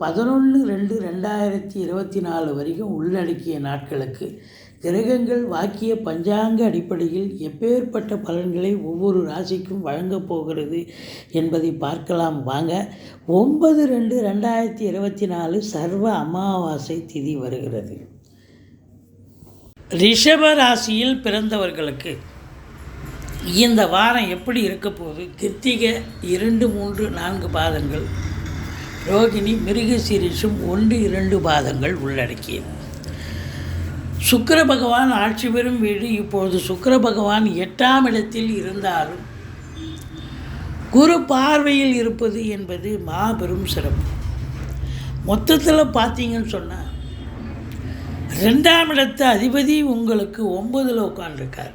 பதினொன்று ரெண்டு ரெண்டாயிரத்தி இருபத்தி நாலு வரைக்கும் உள்ளடக்கிய நாட்களுக்கு கிரகங்கள் வாக்கிய பஞ்சாங்க அடிப்படையில் எப்பேற்பட்ட பலன்களை ஒவ்வொரு ராசிக்கும் வழங்கப் போகிறது என்பதை பார்க்கலாம். வாங்க ஒன்பது ரெண்டு ரெண்டாயிரத்தி இருபத்தி நாலு சர்வ அமாவாசை திதி வருகிறது. ரிஷப ராசியில் பிறந்தவர்களுக்கு இந்த வாரம் எப்படி இருக்க போகுது? கிருத்திகை இரண்டு மூன்று நான்கு பாதங்கள் ரோகிணி மிருகசீரிஷும் ஒன்று இரண்டு பாதங்கள் உள்ளடக்கியது. சுக்கர பகவான் ஆட்சி பெறும் வீடு இப்பொழுது சுக்கர பகவான் எட்டாம் இடத்தில் இருந்தாலும் குரு பார்வையில் இருப்பது என்பது மாபெரும் சிறப்பு. மொத்தத்தில் பார்த்தீங்கன்னு சொன்னால் ரெண்டாம் இடத்து அதிபதி உங்களுக்கு ஒன்பதில் உட்காண்டிருக்கார்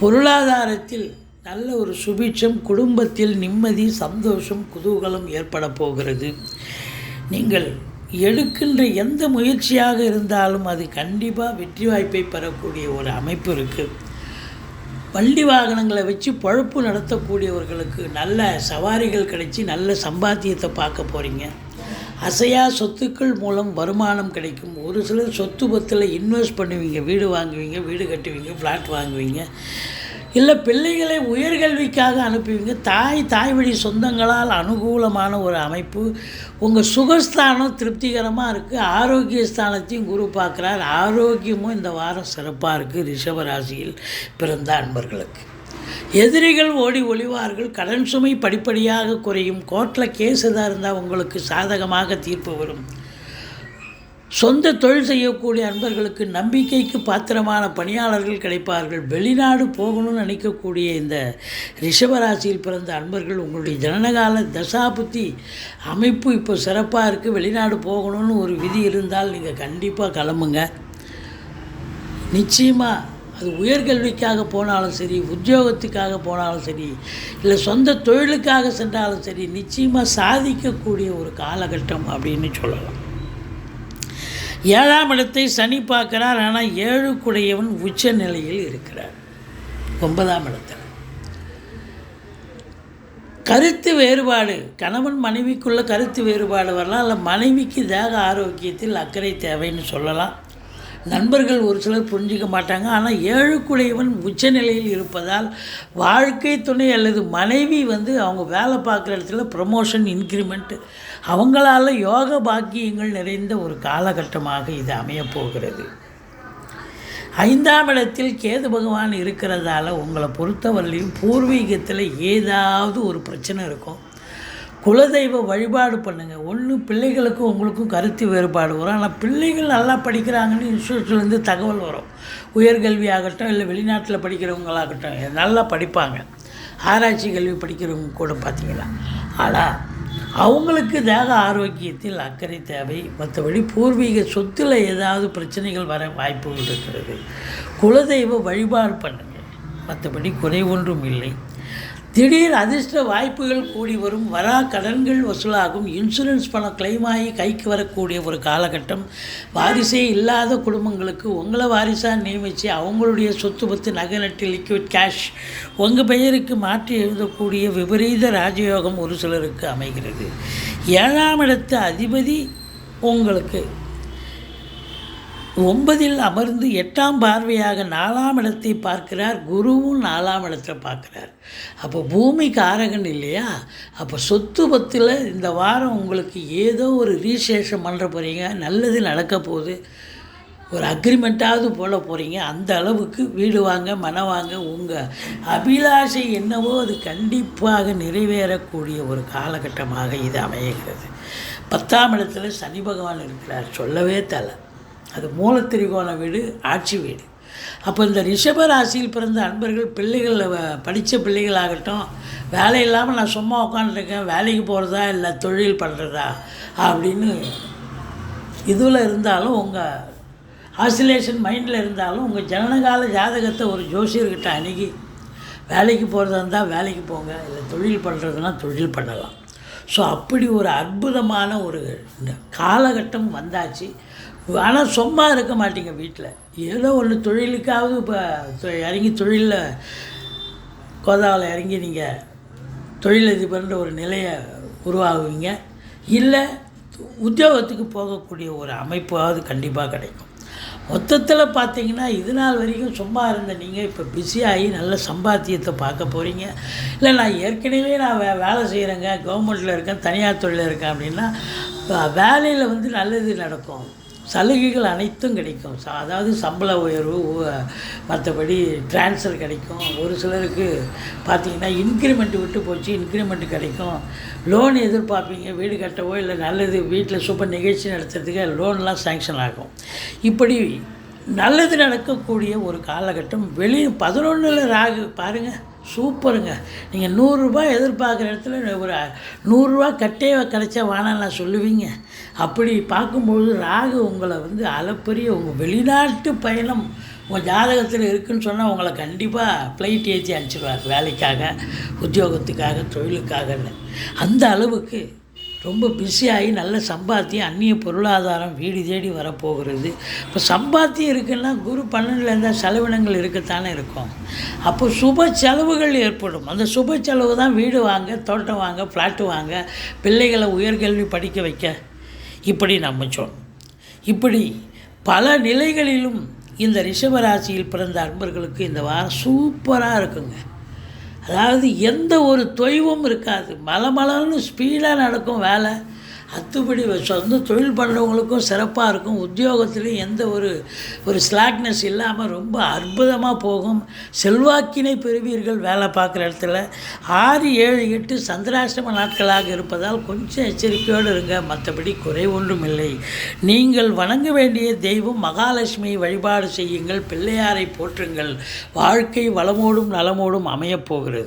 பொருளாதாரத்தில் நல்ல ஒரு சுபிட்சம் குடும்பத்தில் நிம்மதி சந்தோஷம் குதூகலம் ஏற்பட போகிறது. நீங்கள் எடுக்கின்ற எந்த முயற்சியாக இருந்தாலும் அது கண்டிப்பாக வெற்றி வாய்ப்பை பெறக்கூடிய ஒரு அமைப்பு இருக்குது வண்டி வாகனங்களை வச்சு பழப்பு நடத்தக்கூடியவர்களுக்கு நல்ல சவாரிகள் கிடைச்சி நல்ல சம்பாத்தியத்தை பார்க்க போகிறீங்க அசையா சொத்துக்கள் மூலம் வருமானம் கிடைக்கும். ஒரு சிலர் சொத்து பத்தில் இன்வெஸ்ட் பண்ணுவீங்க. வீடு வாங்குவீங்க வீடு கட்டுவீங்க ஃப்ளாட் வாங்குவீங்க. இல்லை பிள்ளைகளை உயர்கல்விக்காக அனுப்புவீங்க. தாய் தாய் வழி சொந்தங்களால் அனுகூலமான ஒரு அமைப்பு. உங்கள் சுகஸ்தானம் திருப்திகரமாக இருக்குது ஆரோக்கிய ஸ்தானத்தையும் குரு பார்க்குறார். ஆரோக்கியமும் இந்த வாரம் சிறப்பாக இருக்குது ரிஷபராசியில் பிறந்த அன்பர்களுக்கு. எதிரிகள் ஓடி ஒளிவார்கள். கடன் சுமை படிப்படியாக குறையும். கோர்ட்டில் கேஸ் எதாக இருந்தால் உங்களுக்கு சாதகமாக தீர்ப்பு வரும். சொந்த தொழில் செய்யக்கூடிய அன்பர்களுக்கு நம்பிக்கைக்கு பாத்திரமான பணியாளர்கள் கிடைப்பார்கள். வெளிநாடு போகணும்னு நினைக்கக்கூடிய இந்த ரிஷபராசியில் பிறந்த அன்பர்கள் உங்களுடைய ஜனனகால தசாபுத்தி அமைப்பு இப்போ சிறப்பாக இருக்குது வெளிநாடு போகணும்னு ஒரு விதி இருந்தால் நீங்கள் கண்டிப்பாக கிளம்புங்க. நிச்சயமாக அது உயர்கல்விக்காக போனாலும் சரி உத்தியோகத்துக்காக போனாலும் சரி இல்லை சொந்த தொழிலுக்காக சென்றாலும் சரி நிச்சயமாக சாதிக்கக்கூடிய ஒரு காலகட்டம் அப்படின்னு சொல்லலாம். ஏழாம் இடத்தை சனி பார்க்குறார் ஆனால் ஏழுக்குடையவன் உச்ச நிலையில் இருக்கிறார். ஒன்பதாம் இடத்தில். கருத்து வேறுபாடு கணவன் மனைவிக்குள்ள கருத்து வேறுபாடு வரலாம் இல்லை மனைவிக்கு தேக ஆரோக்கியத்தில் அக்கறை தேவைன்னு சொல்லலாம். நண்பர்கள் ஒரு சிலர் புரிஞ்சிக்க மாட்டாங்க. ஆனால் ஏழுக்குடையவன் உச்சநிலையில் இருப்பதால் வாழ்க்கை துணை அல்லது மனைவி வந்து அவங்க வேலை பார்க்குற இடத்துல ப்ரமோஷன் இன்க்ரிமெண்ட் அவங்களால யோக பாக்கியங்கள் நிறைந்த ஒரு காலகட்டமாக இது அமையப்போகிறது ஐந்தாம் இடத்தில் கேது பகவான் இருக்கிறதால உங்களை பொறுத்தவரையிலையும் பூர்வீகத்தில் ஏதாவது ஒரு பிரச்சனை இருக்கும். குலதெய்வ வழிபாடு பண்ணுங்கள் ஒன்று பிள்ளைகளுக்கும் உங்களுக்கும் கருத்து வேறுபாடு வரும். ஆனால் பிள்ளைகள் நல்லா படிக்கிறாங்கன்னு இன்ஸ்டியூட்லேருந்து தகவல் வரும். உயர்கல்வி ஆகட்டும் இல்லை வெளிநாட்டில் படிக்கிறவங்களாகட்டும் நல்லா படிப்பாங்க. ஆராய்ச்சி கல்வி படிக்கிறவங்க கூட பார்த்தீங்கன்னா ஆனால் அவங்களுக்கு தேக ஆரோக்கியத்தில் அக்கறை தேவை. மற்றபடி பூர்வீக சொத்தில் ஏதாவது பிரச்சனைகள் வர வாய்ப்புகள் இருக்கிறது. குலதெய்வ வழிபாடு பண்ணுங்கள் மற்றபடி குறை ஒன்றும் இல்லை. திடீர் அதிர்ஷ்ட வாய்ப்புகள் கூடி வரும் வரா கடன்கள் வசூலாகும் இன்சூரன்ஸ் பணம் கிளைம் ஆகி கைக்கு வரக்கூடிய ஒரு காலகட்டம். வாரிசே இல்லாத குடும்பங்களுக்கு உங்களை வாரிசாக நியமித்து அவங்களுடைய சொத்து பத்து நகை நட்டு லிக்விட் கேஷ் உங்கள் பெயருக்கு மாற்றி எழுதக்கூடிய விபரீத ராஜயோகம் ஒரு சிலருக்கு அமைகிறது. ஏழாம் இடத்து அதிபதி உங்களுக்கு ஒன்பதில் அமர்ந்து எட்டாம் பார்வையாக நாலாம் இடத்தை பார்க்கிறார். குருவும் நாலாம் இடத்தை பார்க்குறார். அப்போ பூமி காரகன் இல்லையா? அப்போ சொத்து பத்தில் இந்த வாரம் உங்களுக்கு ஏதோ ஒரு ரீசேஷன் பண்ணுற போகிறீங்க நல்லது நடக்க போகுது. ஒரு அக்ரிமெண்ட்டாவது போல போகிறீங்க அந்த அளவுக்கு வீடு வாங்க மனம் வாங்க உங்கள் அபிலாஷை என்னவோ அது கண்டிப்பாக நிறைவேறக்கூடிய ஒரு காலகட்டமாக இது அமைகிறது. பத்தாம் இடத்துல சனி பகவான் இருக்கிறார். சொல்லவே தலை. அது மூலத்திரிகோண வீடு ஆட்சி வீடு. அப்போ இந்த ரிஷப ராசியில் பிறந்த அன்பர்கள் பிள்ளைகள் படித்த பிள்ளைகளாகட்டும் வேலை இல்லாமல் நான் சும்மா உட்காந்துருக்கேன் வேலைக்கு போகிறதா இல்லை தொழில் பண்ணுறதா அப்படின்னு இதில் இருந்தாலும் உங்கள் ஆசிலேஷன் மைண்டில் இருந்தாலும் உங்கள் ஜனனகால ஜாதகத்தை ஒரு ஜோசியர்கிட்ட அணுகி வேலைக்கு போகிறதா இருந்தால் வேலைக்கு போங்க இல்லை தொழில் பண்ணுறதுனா தொழில் பண்ணலாம். ஸோ அப்படி ஒரு அற்புதமான ஒரு காலகட்டம் வந்தாச்சு. ஆனால் சும்மா இருக்க மாட்டீங்க வீட்டில் ஏதோ ஒன்று தொழிலுக்காவது இப்போ இறங்கி தொழிலில் கோதாவில் இறங்கி நீங்கள் தொழிலதிபர்ன்ற ஒரு நிலையை உருவாகுவீங்க. இல்லை உத்தியோகத்துக்கு போகக்கூடிய ஒரு அமைப்பாவது கண்டிப்பாக கிடைக்கும். மொத்தத்தில் பார்த்தீங்கன்னா இது நாள் வரைக்கும் சும்மா இருந்த நீங்கள் இப்போ பிஸியாகி நல்ல சம்பாத்தியத்தை பார்க்க போகிறீங்க இல்லை நான் ஏற்கனவே நான் வே வேலை செய்கிறேங்க கவர்மெண்ட்டில் இருக்கேன் தனியார் தொழிலில் இருக்கேன் அப்படின்னா வேலையில் வந்து நல்லது நடக்கும். சலுகைகள் அனைத்தும் கிடைக்கும். அதாவது சம்பள உயர்வு மற்றபடி ட்ரான்ஸ்ஃபர் கிடைக்கும். ஒரு சிலருக்கு பார்த்தீங்கன்னா இன்க்ரிமெண்ட் விட்டு போச்சு இன்க்ரிமெண்ட் கிடைக்கும். லோன் எதிர்பார்ப்பீங்க வீடு கட்டவோ இல்லை நல்லது வீட்டில் சூப்பர் நிகழ்ச்சி நடத்துறதுக்கு லோன்லாம் சேங்ஷன் ஆகும். இப்படி நல்லது நடக்கக்கூடிய ஒரு காலகட்டம் வெளியே பதினொன்றில் ராகு பாருங்கள் சூப்பருங்க. நீங்கள் நூறுரூபா எதிர்பார்க்குற இடத்துல ஒரு நூறுரூவா கட்டே கிடச்சா வேணாம் சொல்லுவீங்க. அப்படி பார்க்கும்பொழுது ராகு உங்களை வந்து அளப்பரிய உங்கள் வெளிநாட்டு பயணம் உங்கள் ஜாதகத்தில் இருக்குதுன்னு சொன்னால் உங்களை கண்டிப்பாக ஃப்ளைட் ஏற்றி அனுப்பிச்சிடுவார் வேலைக்காக உத்தியோகத்துக்காக தொழிலுக்காகன்னு. அந்த அளவுக்கு ரொம்ப பிஸியாகி நல்ல சம்பாத்தியம் அந்நிய பொருளாதாரம் வீடு தேடி வரப்போகிறது. இப்போ சம்பாத்தியம் இருக்குன்னா குரு பன்னெண்டில் இருந்தால் செலவினங்கள் இருக்கத்தானே இருக்கும். அப்போ சுப செலவுகள் ஏற்படும். அந்த சுப செலவு தான் வீடு வாங்க தோட்டம் வாங்க ஃப்ளாட்டு வாங்க பிள்ளைகளை உயர்கல்வி படிக்க வைக்க. இப்படி நம்ம சொன்னோம் இப்படி பல நிலைகளிலும் இந்த ரிஷபராசியில் பிறந்த அன்பர்களுக்கு இந்த வாரம் சூப்பராக இருக்குங்க. அதாவது எந்த ஒரு தொய்வும் இருக்காது. மலமலன்னு ஸ்பீடாக நடக்கும் வேலை. அத்துப்படி சொந்த தொழில் பண்ணுறவங்களுக்கும் சிறப்பாக இருக்கும். உத்தியோகத்துலேயும் எந்த ஒரு ஒரு ஸ்லாக்னஸ் இல்லாமல் ரொம்ப அற்புதமாக போகும். செல்வாக்கினை பெறுவீர்கள் வேலை பார்க்குற இடத்துல. ஆறு ஏழு எட்டு சந்திராசிரம நாட்களாக இருப்பதால் கொஞ்சம் எச்சரிக்கையோடு இருங்க. மற்றபடி குறை ஒன்றும் இல்லை. நீங்கள் வணங்க வேண்டிய தெய்வம் மகாலட்சுமியை வழிபாடு செய்யுங்கள். பிள்ளையாரை போற்றுங்கள். வாழ்க்கை வளமோடும் நலமோடும் அமையப் போகிறது.